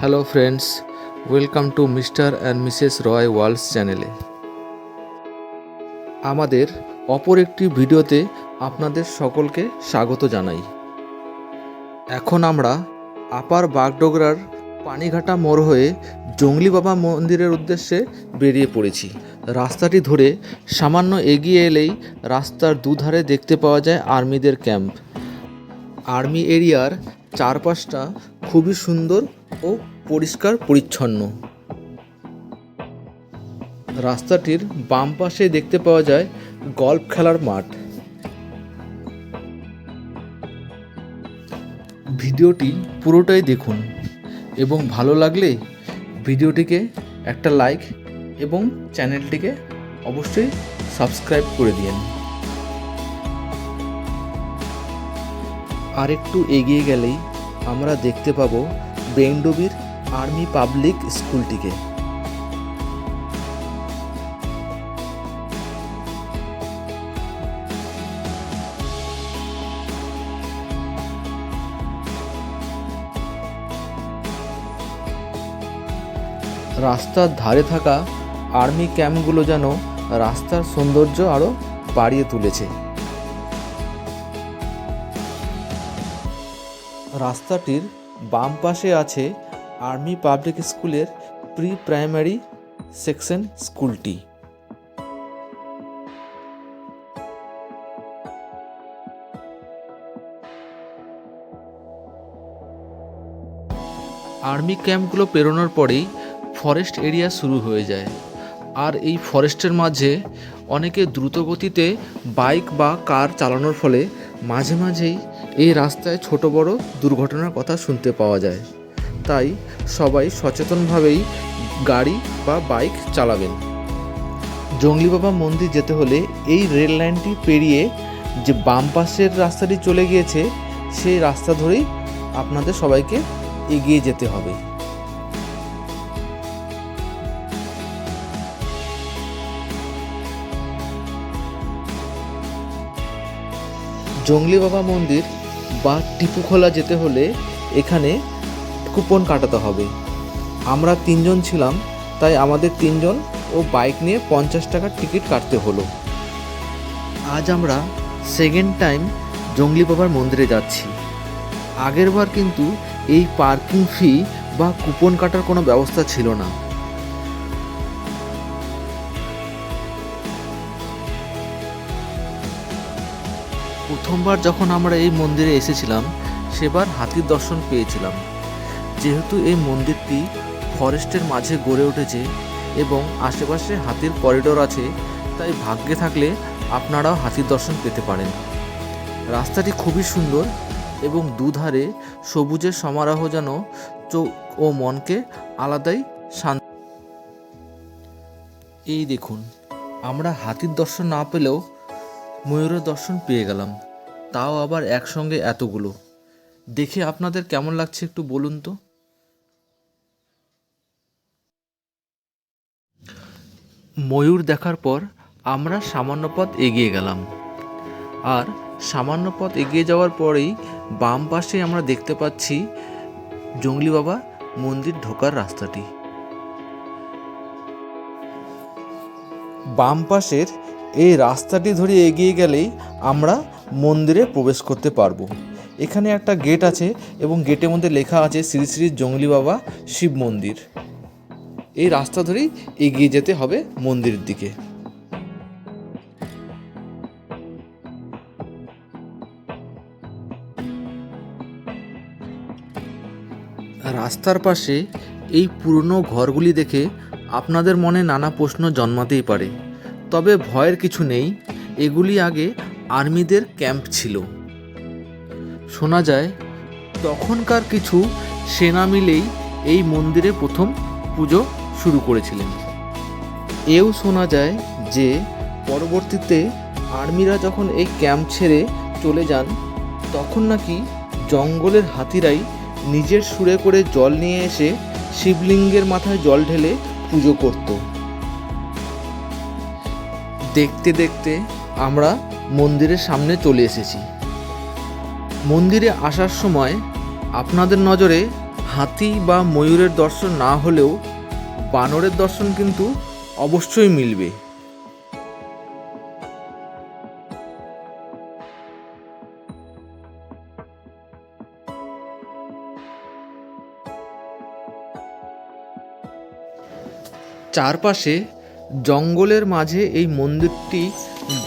Hello friends welcome to mister and misses Roy worlds চ্যানেলে আমাদের অপর একটি ভিডিওতে আপনাদের সকলকে স্বাগত জানাই। এখন আমরা আপার বাগডোগরার পানিঘাটা মোড় হয়ে জঙ্গলি বাবা মন্দিরের উদ্দেশ্যে বেরিয়ে পড়েছি। রাস্তাটি ধরে সামান্য এগিয়ে এলেই রাস্তার দুধারে দেখতে পাওয়া যায় আর্মিদের ক্যাম্প। আর্মি এরিয়ার চারপাশটা খুবই সুন্দর ও পরিষ্কার পরিচ্ছন্ন। রাস্তাটির বাম পাশে দেখতে পাওয়া যায় গল্ফ খেলার মাঠ। ভিডিওটি পুরোটাই দেখুন এবং ভালো লাগলে ভিডিওটিকে একটা লাইক এবং চ্যানেলটিকে অবশ্যই সাবস্ক্রাইব করে দিন। আর একটু এগিয়ে গেলেই আমরা দেখতে পাবো বেংডুবির আর্মি পাবলিক স্কুলটিকে। রাস্তার ধারে থাকা আর্মি ক্যাম্পগুলো যেন রাস্তার সৌন্দর্য আরও বাড়িয়ে তুলেছে। রাস্তাটির বাম পাশে আছে আর্মি পাবলিক স্কুলের প্রি প্রাইমারি সেকশন স্কুলটি। আর্মি ক্যাম্পগুলো পেরোনোর পরেই ফরেস্ট এরিয়া শুরু হয়ে যায়। আর এই ফরেস্টের মাঝে অনেকে দ্রুতগতিতে বাইক বা কার চালানোর ফলে মাঝে মাঝেই এই রাস্তায় ছোট বড় দুর্ঘটনার কথা শুনতে পাওয়া যায়। তাই সবাই সচেতনভাবেই গাড়ি বা বাইক চালাবেন। জঙ্গলি বাবা মন্দির যেতে হলে এই রেল লাইনটি পেরিয়ে যে বাম পাশের রাস্তাটি চলে গিয়েছে, সেই রাস্তা ধরেই আপনাদের সবাইকে এগিয়ে যেতে হবে। জঙ্গলি বাবা মন্দির বা টিপুখোলা যেতে হলে এখানে কুপন কাটাতে হবে। আমরা তিনজন ছিলাম, তাই আমাদের তিনজন ও বাইক নিয়ে পঞ্চাশ টাকার টিকিট কাটতে হলো। আজ আমরা সেকেন্ড টাইম জঙ্গলি বাবার মন্দিরে যাচ্ছি। আগেরবার কিন্তু এই পার্কিং ফি বা কুপন কাটার কোনো ব্যবস্থা ছিল না। প্রথমবার যখন আমরা এই মন্দিরে এসেছিলাম, সেবার হাতির দর্শন পেয়েছিলাম। যেহেতু এই মন্দিরটি ফরেস্টের মাঝে গড়ে উঠেছে এবং আশেপাশে হাতির করিডোর আছে, তাই ভাগ্যে থাকলে আপনারাও হাতির দর্শন পেতে পারেন। রাস্তাটি খুবই সুন্দর এবং দুধারে সবুজের সমারোহ যেন চোখ ও মনকে আলাদাই শান্ত এই দেখুন, আমরা হাতির দর্শন না পেলেও ময়ূরের দর্শন পেয়ে গেলাম। তাও আবার একসঙ্গে এতগুলো। দেখে আপনাদের কেমন লাগছে একটু বলুন তো? ময়ূর দেখার পর আমরা সামান্য পথ এগিয়ে গেলাম। আর সামান্য পথ এগিয়ে যাওয়ার পরেই বাম পাশে আমরা দেখতে পাচ্ছি জঙ্গলি বাবা মন্দির ঢোকার রাস্তাটি। বাম পাশের এই রাস্তাটি ধরে এগিয়ে গেলেই আমরা মন্দিরে প্রবেশ করতে পারব। এখানে একটা গেট আছে এবং গেটের মধ্যে লেখা আছে শ্রী শ্রী জঙ্গলি বাবা শিব মন্দির। এই রাস্তা ধরেই এগিয়ে যেতে হবে মন্দিরের দিকে। রাস্তার পাশে এই পুরনো ঘরগুলি দেখে আপনাদের মনে নানা প্রশ্ন জন্মাতেই পারে। তবে ভয়ের কিছু নেই, এগুলি আগে আর্মিদের ক্যাম্প ছিল। শোনা যায়, তখনকার কিছু সেনা মিলেই এই মন্দিরে প্রথম পুজো শুরু করেছিলেন। এও শোনা যায় যে, পরবর্তীতে আর্মিরা যখন এই ক্যাম্প ছেড়ে চলে যান, তখন নাকি জঙ্গলের হাতিরাই নিজের সুরে করে জল নিয়ে এসে শিবলিঙ্গের মাথায় জল ঢেলে পুজো করত। দেখতে দেখতে আমরা মন্দিরের সামনে চলে এসেছি। মন্দিরে আসার সময় আপনাদের নজরে হাতি বা ময়ূরের দর্শন না হলেও বানরের দর্শন কিন্তু অবশ্যই মিলবে। চারপাশে জঙ্গলের মাঝে এই মন্দিরটি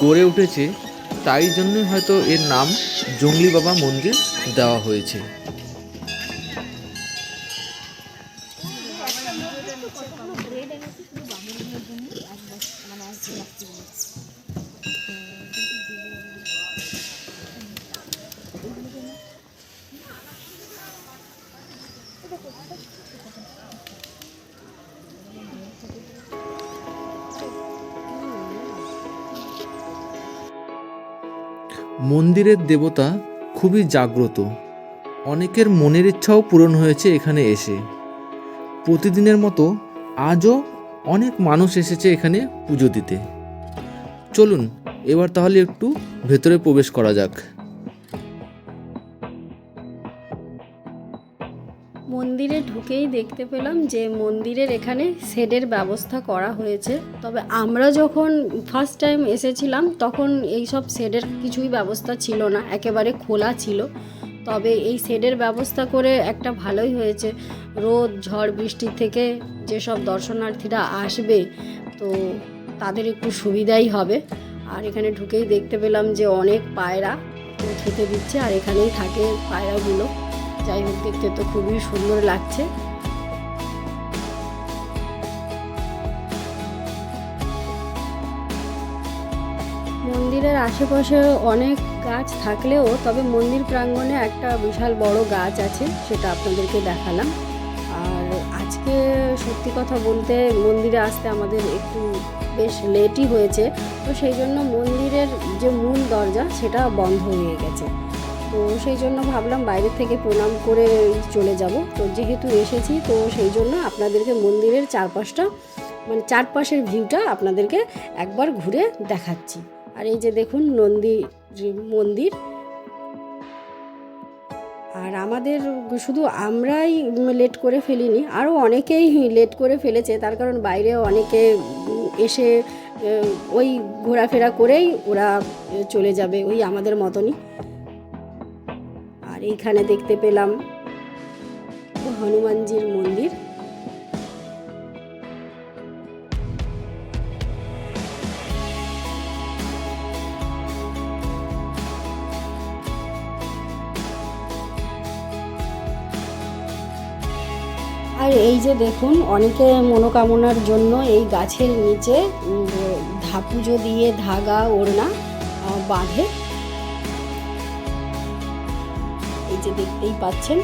গড়ে উঠেছে তাই জন্যই হয়তো এর নাম জঙ্গলি বাবা মন্দির দেওয়া হয়েছে। মন্দিরের দেবতা খুবই জাগ্রত। অনেকের মনের ইচ্ছাও পূরণ হয়েছে এখানে এসে। প্রতিদিনের মতো আজও অনেক মানুষ এসেছে এখানে পুজো দিতে। চলুন, এবার তাহলে একটু ভেতরে প্রবেশ করা যাক। ঢুকেই দেখতে পেলাম যে মন্দিরের এখানে শেডের ব্যবস্থা করা হয়েছে। তবে আমরা যখন ফার্স্ট টাইম এসেছিলাম, তখন এই সব শেডের কিছুই ব্যবস্থা ছিল না, একেবারে খোলা ছিল। তবে এই শেডের ব্যবস্থা করে একটা ভালোই হয়েছে। রোদ, ঝড়, বৃষ্টি থেকে যেসব দর্শনার্থীরা আসবে, তো তাদের একটু সুবিধাই হবে। আর এখানে ঢুকেই দেখতে পেলাম যে অনেক পায়রা খেতে দিচ্ছে, আর এখানেই থাকে পায়রাগুলো। যাই হোক দেখতে তো খুবই সুন্দর লাগছে। মন্দিরের আশেপাশে অনেক গাছ থাকলেও, তবে মন্দির প্রাঙ্গণে একটা বিশাল বড় গাছ আছে, সেটা আপনাদেরকে দেখালাম। আর আজকে সত্যি কথা বলতে মন্দিরে আসতে আমাদের একটু বেশ লেটই হয়েছে, তো সেই জন্য মন্দিরের যে মূল দরজা, সেটা বন্ধ হয়ে গেছে। তো সেই জন্য ভাবলাম বাইরে থেকে প্রণাম করে চলে যাব। তো যেহেতু এসেছি, তো সেই জন্য আপনাদেরকে মন্দিরের চারপাশটা মানে চারপাশের ভিউটা আপনাদেরকে একবার ঘুরে দেখাচ্ছি। আর এই যে দেখুন নন্দী মন্দির। আর আমাদের শুধু আমরাই লেট করে ফেলিনি আরও অনেকেই লেট করে ফেলেছে, তার কারণ বাইরে অনেকে এসে ওই ঘোরাফেরা করেই ওরা চলে যাবে, ওই আমাদের মতনই। এইখানে দেখতে পেলাম হনুমানজির মন্দির। আর এই যে দেখুন, অনেকে মনোকামনার জন্য এই গাছের নিচে ধা পুজো দিয়ে ধাগা, ওড়না বাঁধে। এই যে দেখতেই পাচ্ছেন।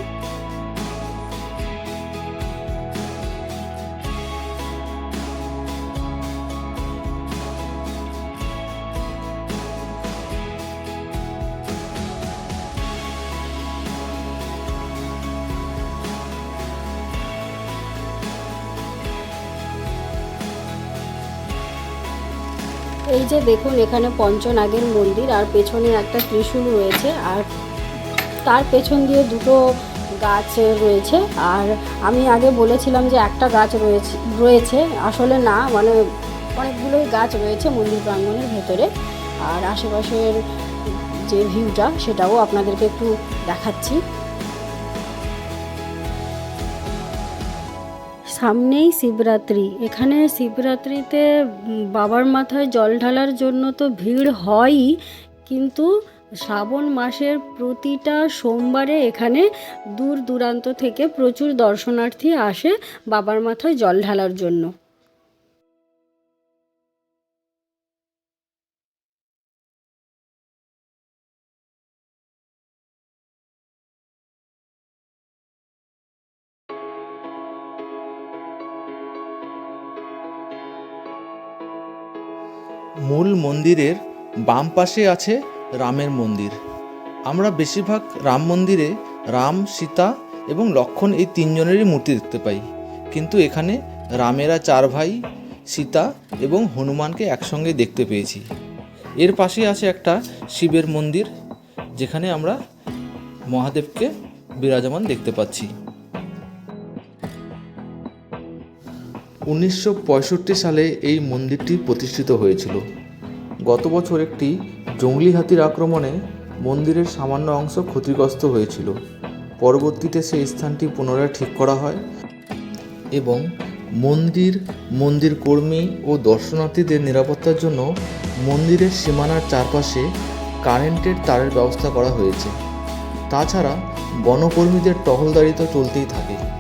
এই যে দেখুন, এখানে পঞ্চনাগের মন্দির, আর পেছনে একটা ত্রিশূল রয়েছে, আর তার পেছন দিয়ে দুটো গাছ রয়েছে। আর আমি আগে বলেছিলাম যে একটা গাছ রয়েছে রয়েছে। আসলে না মানে অনেকগুলোই গাছ রয়েছে মন্দির প্রাঙ্গণের ভেতরে। আর আশেপাশের যে ভিউটা, সেটাও আপনাদেরকে একটু দেখাচ্ছি। সামনেই শিবরাত্রি। এখানে শিবরাত্রিতে বাবার মাথায় জল ঢালার জন্য তো ভিড় হয়ই, কিন্তু শ্রাবণ মাসের প্রতিটা সোমবারে এখানে দূর দূরান্ত থেকে প্রচুর দর্শনার্থী আসে বাবার মাথায় জল ঢালার জন্য। মূল মন্দিরের বাম পাশে আছে রামের মন্দির। আমরা বেশিরভাগ রাম মন্দিরে রাম, সীতা এবং লক্ষণ এই তিনজনেরই মূর্তি দেখতে পাই। কিন্তু এখানে রামেরা চার ভাই, সীতা এবং হনুমানকে একসঙ্গে দেখতে পেয়েছি। এর পাশে আছে একটা শিবের মন্দির, যেখানে আমরা মহাদেবকে বিরাজমান দেখতে পাচ্ছি। উনিশশো পঁয়ষট্টি সালে এই মন্দিরটি প্রতিষ্ঠিত হয়েছিল। গত বছর একটি জঙ্গলি হাতির আক্রমণে মন্দিরের সামান্য অংশ ক্ষতিগ্রস্ত হয়েছিল। পরবর্তীতে সেই স্থানটি পুনরায় ঠিক করা হয় এবং মন্দির মন্দির কর্মী ও দর্শনার্থীদের নিরাপত্তার জন্য মন্দিরের সীমানার চারপাশে কারেন্টের তারের ব্যবস্থা করা হয়েছে। তাছাড়া বনকর্মীদের টহলদারি তো চলতেই থাকে।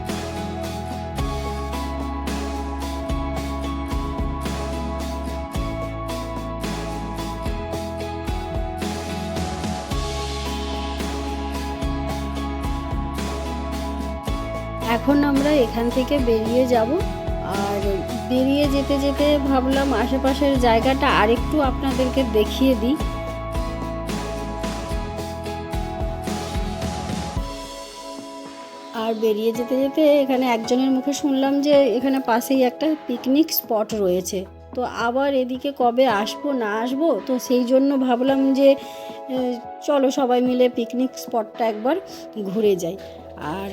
থেকে বেরিয়ে যাব। আর বেরিয়ে যেতে যেতে ভাবলাম আশেপাশের জায়গাটা আরেকটু আপনাদেরকে দেখিয়ে দিই। আর বেরিয়ে যেতে যেতে এখানে একজনের মুখে শুনলাম যে এখানে পাশেই একটা পিকনিক স্পট রয়েছে। তো আবার এদিকে কবে আসব, না আসব? তো সেই জন্য ভাবলাম যে চলো সবাই মিলে পিকনিক স্পটটা একবার ঘুরে যাই। আর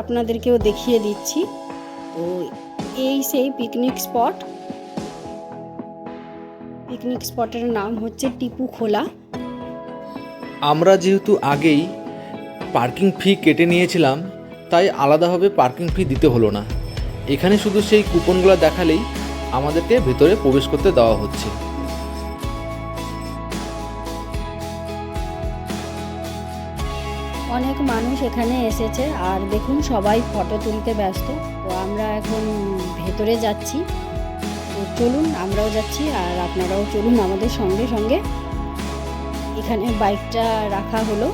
আপনাদেরকেও দেখিয়ে দিচ্ছি। তো এই সেই পিকনিক স্পট পিকনিক স্পটের নাম হচ্ছে টিপু খোলা। আমরা যেহেতু আগেই পার্কিং ফি কেটে নিয়েছিলাম তাই আলাদাভাবে পার্কিং ফি দিতে হলো না। এখানে শুধু সেই কুপনগুলো দেখালেই আমাদেরকে ভেতরে প্রবেশ করতে দেওয়া হচ্ছে। অনেক মানুষ এখানে এসেছে আর দেখুন সবাই ফটো তুলতে ব্যস্ত। তো আমরা এখন ভেতরে যাচ্ছি। তো চলুন, আমরাও যাচ্ছি আর আপনারাও চলুন আমাদের সঙ্গে সঙ্গে। এখানে বাইকটা রাখা হলো।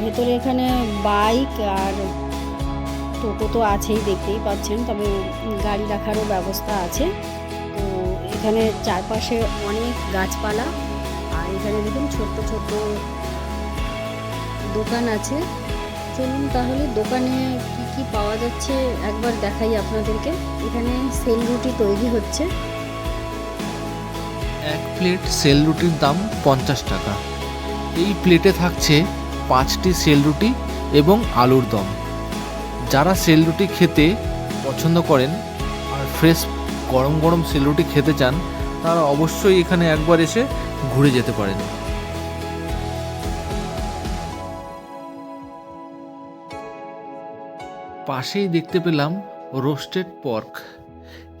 ভেতরে এখানে বাইক আর টোটো তো আছেই, দেখতেই পাচ্ছেন। তবে গাড়ি রাখারও ব্যবস্থা আছে। তো এখানে চারপাশে অনেক গাছপালা। আর এখানে দেখুন, ছোট্ট ছোট্ট দোকান আছে। চলুন তাহলে দোকানে কি পাওয়া যাচ্ছে। একবার দেখাই আপনাদেরকে। এখানে সেল রুটি তৈরি হচ্ছে। এক প্লেট সেল রুটির দাম পঞ্চাশ টাকা। এই প্লেটে থাকছে পাঁচটি সেল রুটি এবং আলুর দম। যারা সেল রুটি খেতে পছন্দ করেন আর ফ্রেশ গরম গরম সেল রুটি খেতে চান, তারা অবশ্যই এখানে একবার এসে ঘুরে যেতে পারেন। পাশেই দেখতে পেলাম রোস্টেড পর্ক।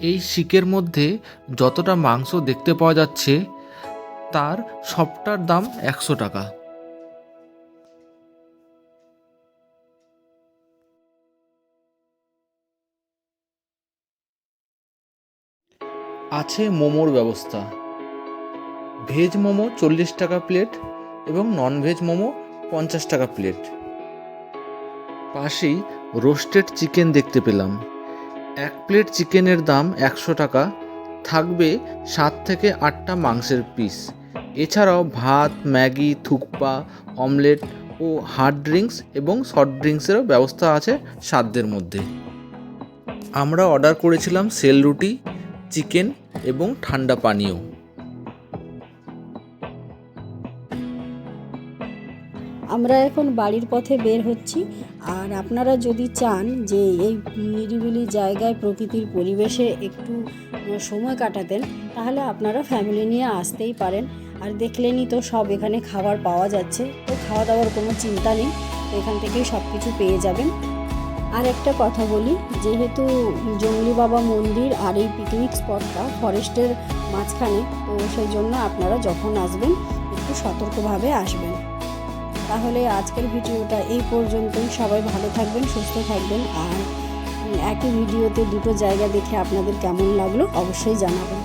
এই শিকের মধ্যে যতটা মাংস দেখতে পাওয়া যাচ্ছে, তার সবটার দাম একশো টাকা। আছে মোমোর ব্যবস্থা। ভেজ মোমো চল্লিশ টাকা প্লেট এবং নন ভেজ মোমো পঞ্চাশ টাকা প্লেট। পাশেই রোস্টেড চিকেন দেখতে পেলাম। এক প্লেট চিকেনের দাম একশো টাকা, থাকবে সাত থেকে আটটা মাংসের পিস। এছাড়াও ভাত, ম্যাগি, থুকপা, অমলেট ও হার্ড ড্রিঙ্কস এবং সফট ড্রিঙ্কসেরও ব্যবস্থা আছে সাধ্যের মধ্যে। আমরা অর্ডার করেছিলাম সেল রুটি, চিকেন এবং ঠান্ডা পানীয়। আমরা এখন বাড়ির পথে বের হচ্ছি। আর আপনারা যদি চান যে এই নিরিবিলি জায়গায় প্রকৃতির পরিবেশে একটু সময় কাটাতেন, তাহলে আপনারা ফ্যামিলি নিয়ে আসতেই পারেন। আর দেখলেনই তো সব এখানে খাবার পাওয়া যাচ্ছে। তো খাওয়া দাওয়ার কোনো চিন্তা নেই এখান থেকেই সব কিছু পেয়ে যাবেন। আর একটা কথা বলি, যেহেতু জঙ্গলি বাবা মন্দির আর এই পিকনিক স্পটটা ফরেস্টের মাঝখানে, তো সেই জন্য আপনারা যখন আসবেন, একটু সতর্কভাবে আসবেন। তাহলে আজকের ভিডিওটা এই পর্যন্তই। সবাই ভালো থাকবেন, সুস্থ থাকবেন আর একই ভিডিওতে দুটো জায়গা দেখে আপনাদের কেমন লাগল অবশ্যই জানাবেন।